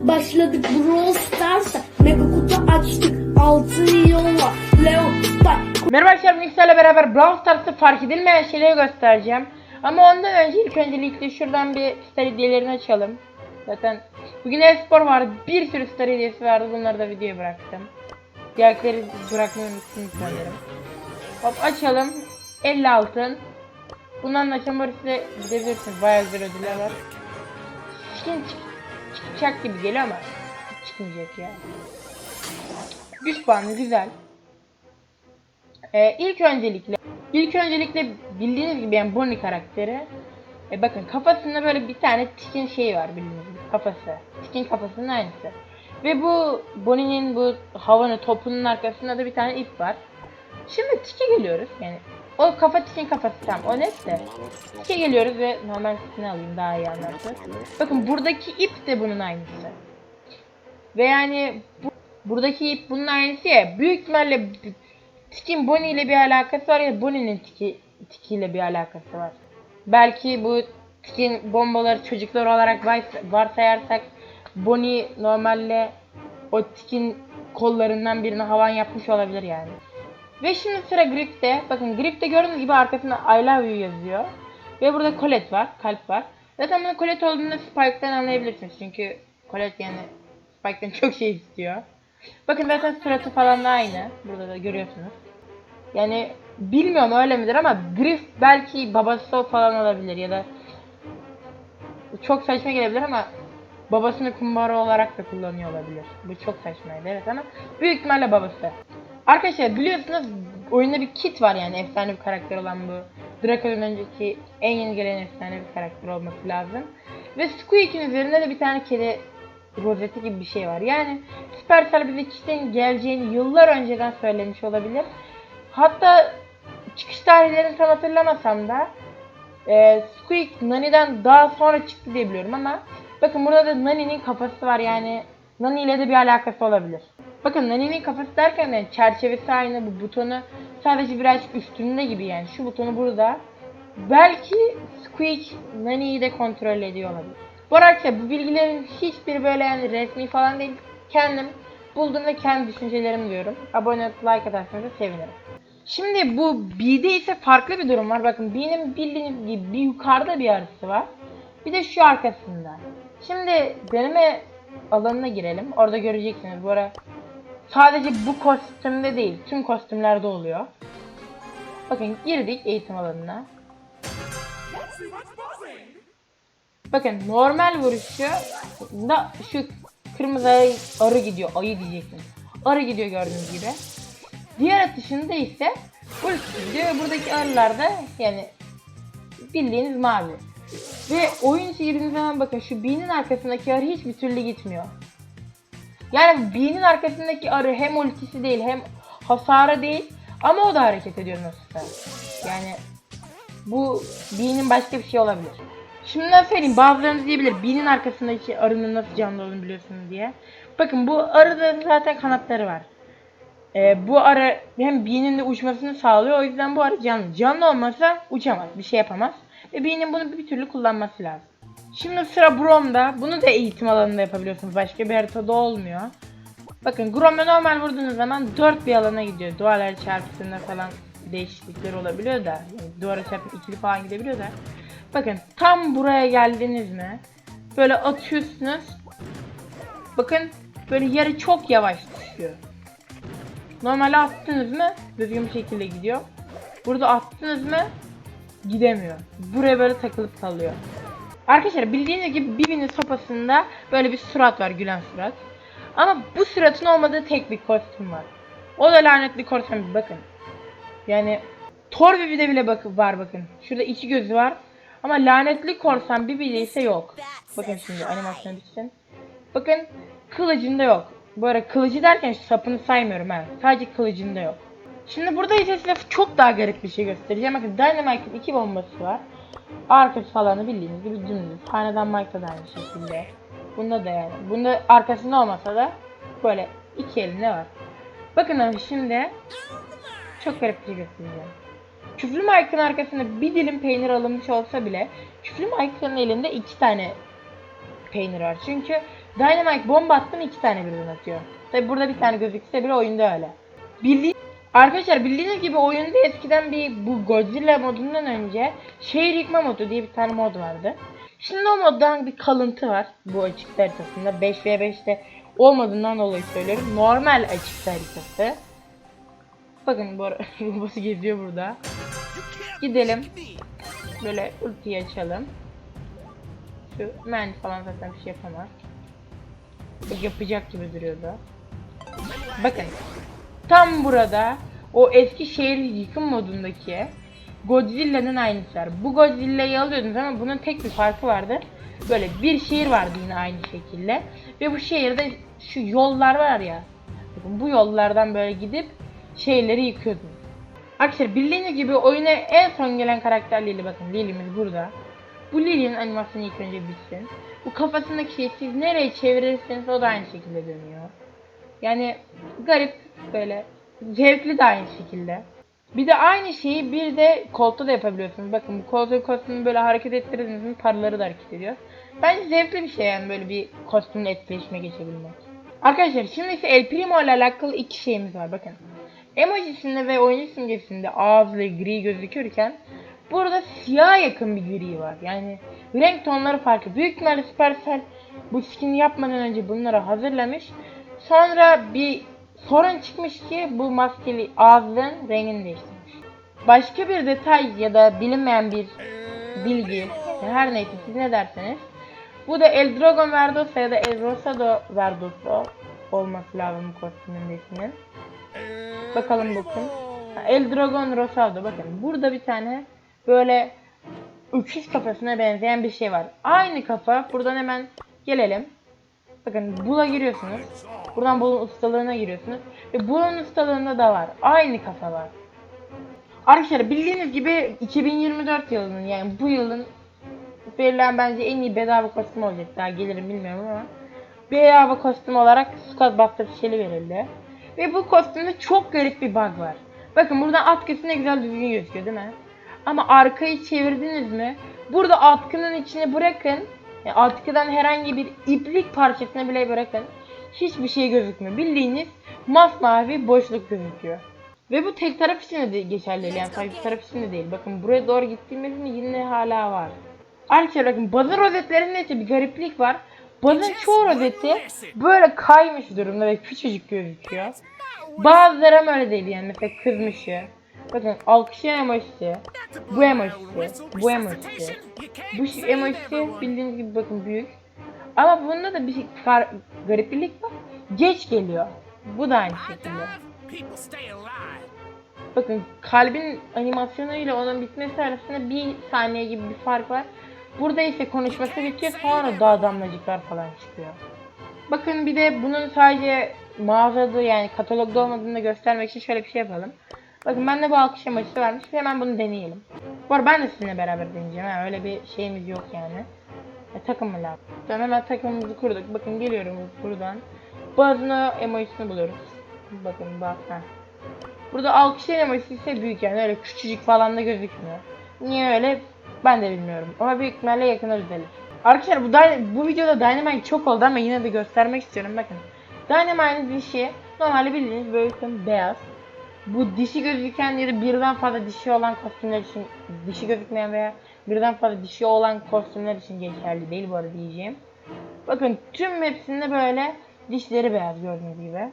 Başladık Brawl Stars'a Mega kutu açtık Altın yolla Leo Star Merhaba arkadaşlar sizlerle beraber Brawl Stars'ta fark edilmeyen şeyleri göstereceğim. Ama ondan önce ilk öncelikle şuradan bir star hediyelerini açalım. Zaten bugün e-spor vardı. Bir sürü star hediyesi vardı. Bunları da videoya bıraktım. Diğerleri bırakmayı unuttum sanırım. Hop açalım. 50 altın. Bundan da açan size gidebilirsiniz. Bayağı güzel ödüller var. Çık- çıkacak gibi geliyor ama çıkmayacak ya. Güç puanı güzel. Ee, ilk öncelikle ilk öncelikle bildiğiniz gibi yani Bonnie karakteri e, bakın kafasında böyle bir tane tikin şeyi var bildiğiniz gibi kafası. Tikin kafasının aynısı. Ve bu Bonnie'nin bu havanı topunun arkasında da bir tane ip var. Şimdi tike geliyoruz yani o kafa kafası tam o net de. Tike geliyoruz ve normal tikini alayım daha iyi anlarsın. Bakın buradaki ip de bunun aynısı. Ve yani bu, buradaki ip bunun aynısı ya. Büyük ihtimalle Tikin Bonnie ile bir alakası var ya Bonnie'nin Tiki, Tiki ile bir alakası var. Belki bu Tikin bombaları çocuklar olarak vars- varsayarsak Bonnie normalde o Tikin kollarından birini havan yapmış olabilir yani. Ve şimdi sıra Grip'te. Bakın Grip'te gördüğünüz gibi arkasında I love you yazıyor. Ve burada Colette var, kalp var. Zaten bunun Colette olduğunu Spike'den anlayabilirsiniz. Çünkü Colette yani Spike'den çok şey istiyor. Bakın zaten suratı falan da aynı. Burada da görüyorsunuz. Yani bilmiyorum öyle midir ama Griff belki babası falan olabilir ya da çok saçma gelebilir ama babasını kumbara olarak da kullanıyor olabilir. Bu çok saçmaydı evet ama büyük ihtimalle babası. Arkadaşlar biliyorsunuz oyunda bir kit var yani efsane bir karakter olan bu. Draco'dan önceki en yeni gelen efsane bir karakter olması lazım. Ve Squeak'in üzerinde de bir tane kedi rozeti gibi bir şey var. Yani Supercell bize kitin geleceğini yıllar önceden söylemiş olabilir. Hatta çıkış tarihlerini tam hatırlamasam da e, Squeak Nani'den daha sonra çıktı diye biliyorum ama bakın burada da Nani'nin kafası var yani Nani ile de bir alakası olabilir. Bakın Nani'nin kafası derken de çerçevesi aynı bu butonu sadece birazcık üstünde gibi yani şu butonu burada. Belki Squeak Nani'yi de kontrol ediyor olabilir. Bu arada bu bilgilerin hiçbiri böyle yani resmi falan değil. Kendim buldum ve kendi düşüncelerimi diyorum. Abone olup like atarsanız sevinirim. Şimdi bu B'de ise farklı bir durum var. Bakın B'nin bildiğiniz gibi bir yukarıda bir arası var. Bir de şu arkasında. Şimdi deneme alanına girelim. Orada göreceksiniz. Bu ara sadece bu kostümde değil. Tüm kostümlerde oluyor. Bakın girdik eğitim alanına. Bakın normal vuruşu da şu kırmızı arı gidiyor. Ayı diyeceksin. Arı gidiyor gördüğünüz gibi. Diğer atışında ise ulti gidiyor ve buradaki arılar da yani bildiğiniz mavi. Ve oyun girdiğiniz zaman bakın şu B'nin arkasındaki arı hiçbir türlü gitmiyor. Yani B'nin arkasındaki arı hem ultisi değil hem hasarı değil ama o da hareket ediyor nasılsa. Yani bu B'nin başka bir şey olabilir. Şimdi nasıl söyleyeyim bazılarınız diyebilir B'nin arkasındaki arının nasıl canlı olduğunu biliyorsunuz diye. Bakın bu arıda zaten kanatları var. Ee, bu arı hem B'nin de uçmasını sağlıyor o yüzden bu arı canlı. Canlı olmasa uçamaz bir şey yapamaz. Ve B'nin bunu bir türlü kullanması lazım. Şimdi sıra Brom'da. Bunu da eğitim alanında yapabiliyorsunuz. Başka bir haritada olmuyor. Bakın Grom'da normal vurduğunuz zaman 4 bir alana gidiyor. Duvarlar çarpısında falan değişiklikler olabiliyor da. Yani duvara çarpıp ikili falan gidebiliyor da. Bakın tam buraya geldiniz mi? Böyle atıyorsunuz. Bakın böyle yarı çok yavaş düşüyor. Normalde attınız mı düzgün bir şekilde gidiyor. Burada attınız mı gidemiyor. Buraya böyle takılıp kalıyor. Arkadaşlar bildiğiniz gibi Bibi'nin sopasında böyle bir surat var gülen surat. Ama bu suratın olmadığı tek bir kostüm var. O da lanetli korsan bakın. Yani Thor Bibi'de bile bak var bakın. Şurada iki gözü var. Ama lanetli korsan Bibi'de ise yok. Bakın şimdi animasyon bitsin. Bakın kılıcında yok. Bu arada kılıcı derken sapını saymıyorum ha. Sadece kılıcında yok. Şimdi burada ise size çok daha garip bir şey göstereceğim. Bakın Dynamite'ın iki bombası var. Arkası falanı bildiğiniz gibi dümdüz. Hanedan Mike'da da aynı şekilde. Bunda da yani. Bunda arkasında olmasa da böyle iki elinde var. Bakın abi şimdi çok garip bir şey göstereceğim. Küflü Mike'ın arkasında bir dilim peynir alınmış olsa bile Küflü Mike'ın elinde iki tane peynir var. Çünkü Dynamite bomba attım iki tane birden atıyor. Tabi burada bir tane gözükse bile oyunda öyle. Bildi Arkadaşlar bildiğiniz gibi oyunda eskiden bir bu Godzilla modundan önce şehir yıkma modu diye bir tane mod vardı. Şimdi o moddan bir kalıntı var bu açık haritasında. 5v5'te olmadığından dolayı söylüyorum. Normal açık haritası. Bakın bu babası geziyor burada. Gidelim. Böyle ultiyi açalım. Şu men falan zaten bir şey yapamaz. Yapacak gibi duruyordu. Bakın. Tam burada o eski şehir yıkım modundaki Godzilla'nın aynısı var. Bu Godzilla'yı alıyordunuz ama bunun tek bir farkı vardı. Böyle bir şehir vardı yine aynı şekilde. Ve bu şehirde şu yollar var ya. Bakın bu yollardan böyle gidip şehirleri yıkıyordunuz. Arkadaşlar bildiğiniz gibi oyuna en son gelen karakter Lily bakın Lily'miz burada. Bu Lily'nin animasyonu ilk önce bitsin. Bu kafasındaki şeyi siz nereye çevirirseniz o da aynı şekilde dönüyor. Yani garip böyle zevkli de aynı şekilde. Bir de aynı şeyi bir de koltuğu da yapabiliyorsunuz. Bakın bu koltuğu kostümü böyle hareket ettirdiğiniz mi parları da hareket ediyor. Bence zevkli bir şey yani böyle bir kostümle etkileşime geçebilmek. Arkadaşlar şimdi ise El Primo ile alakalı iki şeyimiz var bakın. Emojisinde ve oyuncu simgesinde ağızlı gri gözükürken burada siyah yakın bir gri var. Yani renk tonları farklı. Büyük ihtimalle Supercell bu skin'i yapmadan önce bunları hazırlamış. Sonra bir sorun çıkmış ki bu maskeli ağzın rengini değiştirmiş. Başka bir detay ya da bilinmeyen bir bilgi her neyse siz ne derseniz bu da El Dragon Verdosa ya da El Rosado Verdosa olması lazım kostümün isminin. Bakalım bakın. El Dragon Rosado bakın burada bir tane böyle öküz kafasına benzeyen bir şey var. Aynı kafa buradan hemen gelelim. Bakın bula giriyorsunuz. Buradan bulun ustalığına giriyorsunuz. Ve bulun ustalığında da var. Aynı kafa var. Arkadaşlar bildiğiniz gibi 2024 yılının yani bu yılın verilen bence en iyi bedava kostüm olacak. Daha gelirim bilmiyorum ama bedava kostüm olarak Scott Buster Shell'i verildi. Ve bu kostümde çok garip bir bug var. Bakın buradan atkısı ne güzel düzgün gözüküyor değil mi? Ama arkayı çevirdiniz mi? Burada atkının içine bırakın. Yani atkıdan herhangi bir iplik parçasını bile bırakın. Hiçbir şey gözükmüyor. Bildiğiniz masmavi boşluk gözüküyor. Ve bu tek taraf için de geçerli değil. Yani sadece taraf için de değil. Bakın buraya doğru gittiğimizde yine hala var. Arkadaşlar bakın bazı rozetlerinde ise bir gariplik var. Bazın çoğu rozeti böyle kaymış durumda ve küçücük gözüküyor. Bazıları ama öyle değil yani mesela kızmışı. Bakın alkışlayan emojisi, bu emojisi, bu emojisi. Bu emojisi bildiğiniz gibi bakın büyük. Ama bunda da bir şey far- gariplik var. Geç geliyor. Bu da aynı şekilde. Bakın kalbin animasyonu ile onun bitmesi arasında bir saniye gibi bir fark var. Burada ise konuşması bitiyor sonra daha damlacıklar falan çıkıyor. Bakın bir de bunun sadece mağazada yani katalogda olmadığını göstermek için şöyle bir şey yapalım. Bakın bende bu alkış emojisi varmış. Hemen bunu deneyelim. Bu arada ben de sizinle beraber deneyeceğim. Ha, öyle bir şeyimiz yok yani. E, takım mı lazım? Tamam hemen takımımızı kurduk. Bakın geliyorum buradan. Bazını emojisini buluyoruz. Bakın bak. Ha. Burada alkışlayan emojisi ise büyük yani öyle küçücük falan da gözükmüyor. Niye öyle ben de bilmiyorum. Ama büyük ihtimalle yakında düzelir. Arkadaşlar bu, bu videoda Dynamite çok oldu ama yine de göstermek istiyorum. Bakın. Dynamite'ın dişi normalde bildiğiniz böyle beyaz. Bu dişi gözüken ya da birden fazla dişi olan kostümler için dişi gözükmeyen veya birden fazla dişi olan kostümler için geçerli değil bu arada diyeceğim. Bakın tüm hepsinde böyle dişleri beyaz gördüğünüz gibi.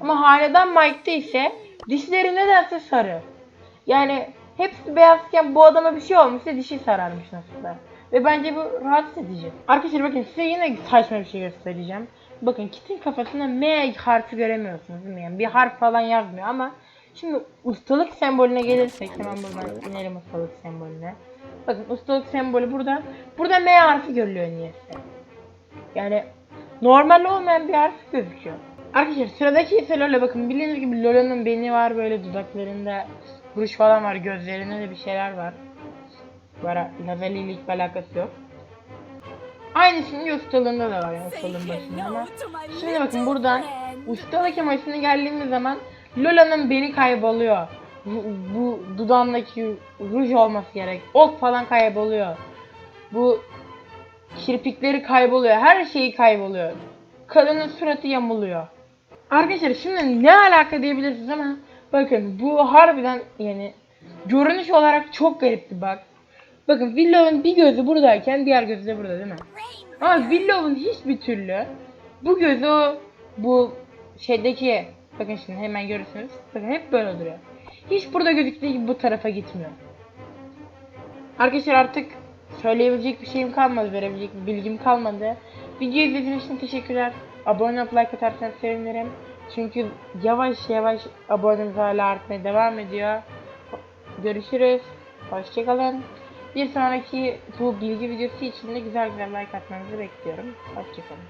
Ama Hanedan Mike'de ise dişleri nedense sarı. Yani hepsi beyazken bu adama bir şey olmuşsa dişi sararmış nasılsa. Ve bence bu rahatsız edici. Arkadaşlar bakın size yine saçma bir şey göstereceğim. Bakın Kit'in kafasında M harfi göremiyorsunuz değil mi? Yani bir harf falan yazmıyor ama şimdi ustalık sembolüne gelirsek hemen buradan inelim ustalık sembolüne. Bakın ustalık sembolü burada. Burada M harfi görülüyor niyeyse. Yani normal olmayan bir harf gözüküyor. Arkadaşlar sıradaki ise Lola bakın bildiğiniz gibi Lola'nın beni var böyle dudaklarında buruş falan var gözlerinde de bir şeyler var. Bu ara Nazali'yle hiçbir alakası yok. Aynısının ustalığında da var yani ustalığın başında ama Şimdi bakın buradan ustalık emojisine geldiğimiz zaman Lola'nın beni kayboluyor. Bu, bu dudağındaki ruj olması gerek. Ok falan kayboluyor. Bu Kirpikleri kayboluyor. Her şeyi kayboluyor. Kadının suratı yamuluyor. Arkadaşlar şimdi ne alaka diyebilirsiniz ama bakın bu harbiden yani görünüş olarak çok garipti bak. Bakın Willow'un bir gözü buradayken diğer gözü de burada değil mi? Ama Willow'un hiçbir türlü bu gözü bu şeydeki bakın şimdi hemen görürsünüz. Bakın hep böyle duruyor. Hiç burada gözüktüğü gibi bu tarafa gitmiyor. Arkadaşlar artık söyleyebilecek bir şeyim kalmadı, verebilecek bir bilgim kalmadı. Videoyu izlediğiniz için teşekkürler. Abone olup like atarsanız sevinirim. Çünkü yavaş yavaş abonemiz hala artmaya devam ediyor. Görüşürüz. Hoşçakalın. Bir sonraki bu bilgi videosu için de güzel güzel like atmanızı bekliyorum. Hoşçakalın.